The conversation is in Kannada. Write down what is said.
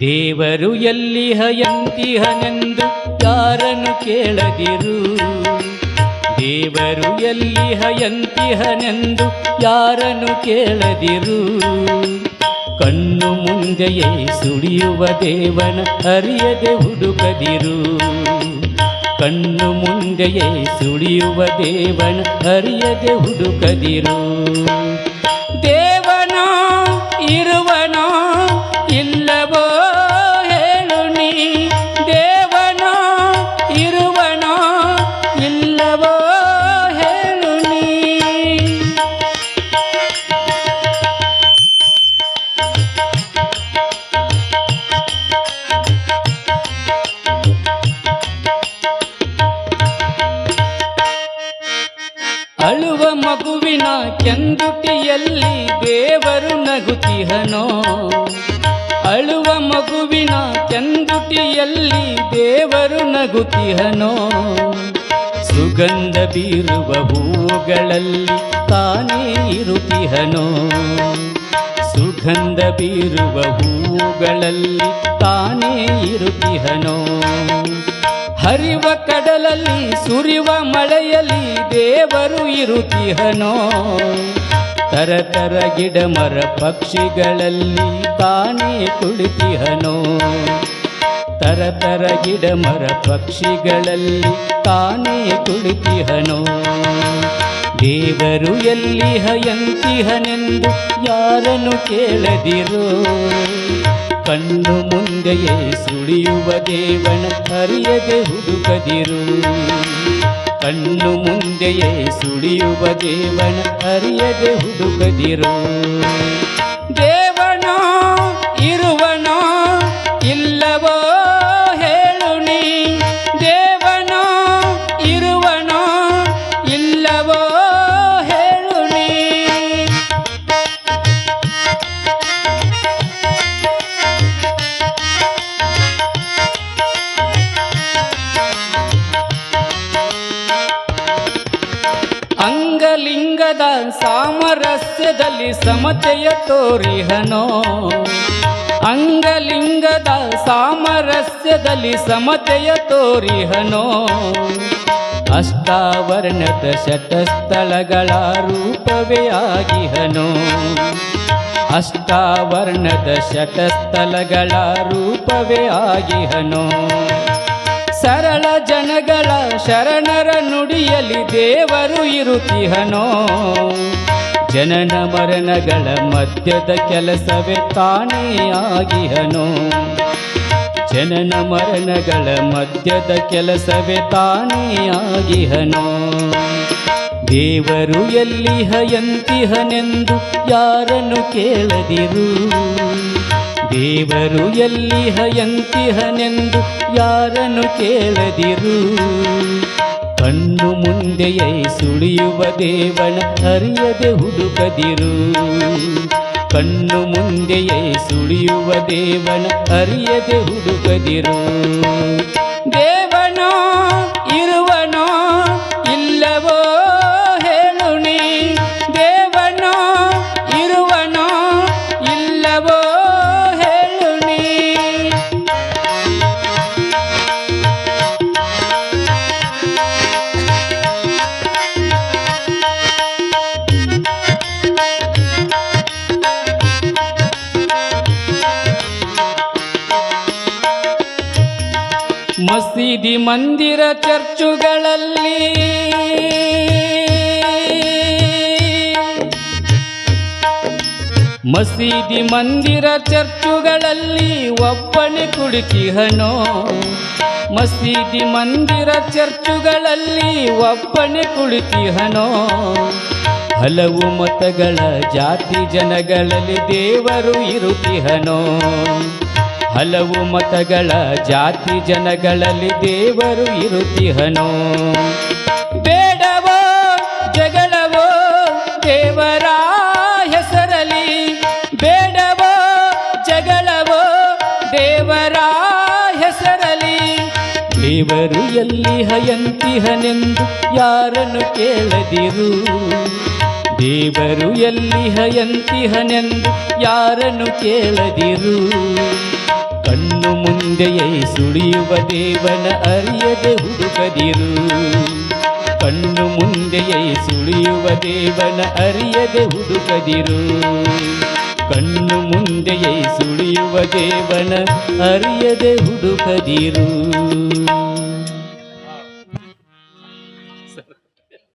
ದೇವರು ಎಲ್ಲಿ ಹಯಂತಿಹನೆಂದು ಯಾರನ್ನು ಕೇಳದಿರು? ದೇವರು ಎಲ್ಲಿ ಹಯಂತಿಹನೆಂದು ಯಾರನ್ನು ಕೇಳದಿರು? ಕಣ್ಣು ಮುಂದೆಯೇ ಸುಳಿಯುವ ದೇವನ ಅರಿಯದೆ ಹುಡುಕದಿರು. ಕಣ್ಣು ಮುಂದೆಯೇ ಸುಳಿಯುವ ದೇವನ ಅರಿಯದೆ ಹುಡುಕದಿರು. ಅಳುವ ಮಗುವಿನ ಕೆಂದುಟಿಯಲ್ಲಿ ದೇವರು ನಗುತಿಹನೋ? ಅಳುವ ಮಗುವಿನ ಕೆಂದುಟಿಯಲ್ಲಿ ದೇವರು ನಗುತಿಹನೋ? ಸುಗಂಧ ಬೀರುವ ಹೂಗಳಲ್ಲಿ ತಾನೇ ಇರುತಿಹನೋ? ಸುಗಂಧ ಬೀರುವ ಹೂಗಳಲ್ಲಿ ತಾನೇ ಇರುತಿಹನೋ? ಹರಿವ ಕಡಲಲ್ಲಿ, ಸುರಿವ ಮಳೆಯಲ್ಲಿ ದೇವರು ಇರುತಿಹನೋ ತರತರ ಗಿಡ ಮರ ಪಕ್ಷಿಗಳಲ್ಲಿ ತಾನೇ ಕುಳಿತಿಹನೋ? ತರತರ ಗಿಡ ಮರ ಪಕ್ಷಿಗಳಲ್ಲಿ ತಾನೇ ಕುಳಿತಿಹನೋ? ದೇವರು ಎಲ್ಲಿ ಹಯಂತಿಹನೆಂದು ಯಾರನ್ನು ಕೇಳದಿರೋ? ಕಣ್ಣು ಮುಂದೆಯೇ ಸುಳಿಯುವ ದೇವನ ಹರಿಯದೆ ಹುಡುಕದಿರು ಕಣ್ಣು ಮುಂದೆಯೇ ಸುಳಿಯುವ ದೇವನ ಹರಿಯದೆ ಹುಡುಕದಿರು ಅಂಗಲಿಂಗದ ಸಾಮರಸ್ಯದಲ್ಲಿ ಸಮತೆಯ ತೋರಿಹನೋ ಅಂಗಲಿಂಗದ ಸಾಮರಸ್ಯದಲ್ಲಿ ಸಮತೆಯ ತೋರಿಹನೋ ಅಷ್ಟಾವರ್ಣದ ಶತಸ್ಥಳಗಳ ರೂಪವೇ ಆಗಿಹನೋ ಅಷ್ಟಾವರ್ಣದ ಶತಸ್ಥಳಗಳ ರೂಪವೇ ಆಗಿಹನೋ ಸರಳ ಜನಗಳ ಶರಣರ ನುಡಿಯಲಿ ದೇವರು ಇರುತ್ತಿಹನೋ? ಜನನ ಮರಣಗಳ ಮಧ್ಯದ ಕೆಲಸವೇ ತಾನೇ ಆಗಿಹನೋ? ಜನನ ಮರಣಗಳ ಮಧ್ಯದ ಕೆಲಸವೇ ತಾನೇ ಆಗಿಹನೋ? ದೇವರು ಎಲ್ಲಿ ಹಯಂತಿಹನೆಂದು ಯಾರನ್ನು ಕೇಳದಿರು? ದೇವರು ಎಲ್ಲಿ ಹಯಂತಿಹನೆಂದು ಯಾರನ್ನು ಕೇಳದಿರು? ಕಣ್ಣು ಮುಂದೆಯೈ ಸುಳಿಯುವ ದೇವನ ಅರಿಯದೆ ಹುಡುಕದಿರು. ಕಣ್ಣು ಮುಂದೆಯೇ ಸುಳಿಯುವ ದೇವನ ಅರಿಯದೆ ಹುಡುಕದಿರು. ಮಸೀದಿ ಮಂದಿರ ಚರ್ಚುಗಳಲ್ಲಿ ಮಸೀದಿ ಮಂದಿರ ಚರ್ಚುಗಳಲ್ಲಿ ಒಬ್ಬನೇ ಕುಳಿತಿಹನೋ ಮಸೀದಿ ಮಂದಿರ ಚರ್ಚುಗಳಲ್ಲಿ ಒಬ್ಬನೇ ಕುಳಿತಿಹನೋ ಹಲವು ಮತಗಳ ಜಾತಿ ಜನಗಳಲ್ಲಿ ದೇವರು ಇರುತಿಹನೋ ಹಲವು ಮತಗಳ ಜಾತಿ ಜನಗಳಲ್ಲಿ ದೇವರು ಇರುತ್ತಿಹನೋ? ಬೇಡವೋ, ಜಗಳವೋ, ದೇವರ ಹೆಸರಲಿ ಬೇಡವೋ, ಜಗಳವೋ, ದೇವರ ಹೆಸರಲಿ ದೇವರು ಎಲ್ಲಿ ಹಯಂತಿಹನೆಂದು ಯಾರನ್ನು ಕೇಳದಿರು? ದೇವರು ಎಲ್ಲಿ ಹಯಂತಿಹನೆಂದು ಯಾರನ್ನು ಕೇಳದಿರು? ಮುಂದೆಯೇ ಸುಳಿಯುವ ದೇವನ ಅರಿಯದೆ ಹುಡುಕದಿರು ಕಣ್ಣು ಮುಂದೆಯೇ ಸುಳಿಯುವ ದೇವನ ಅರಿಯದೆ ಹುಡುಕದಿರು ಕಣ್ಣು ಮುಂದೆಯೇ ಸುಳಿಯುವ ದೇವನ ಅರಿಯದೆ ಹುಡುಕದಿರು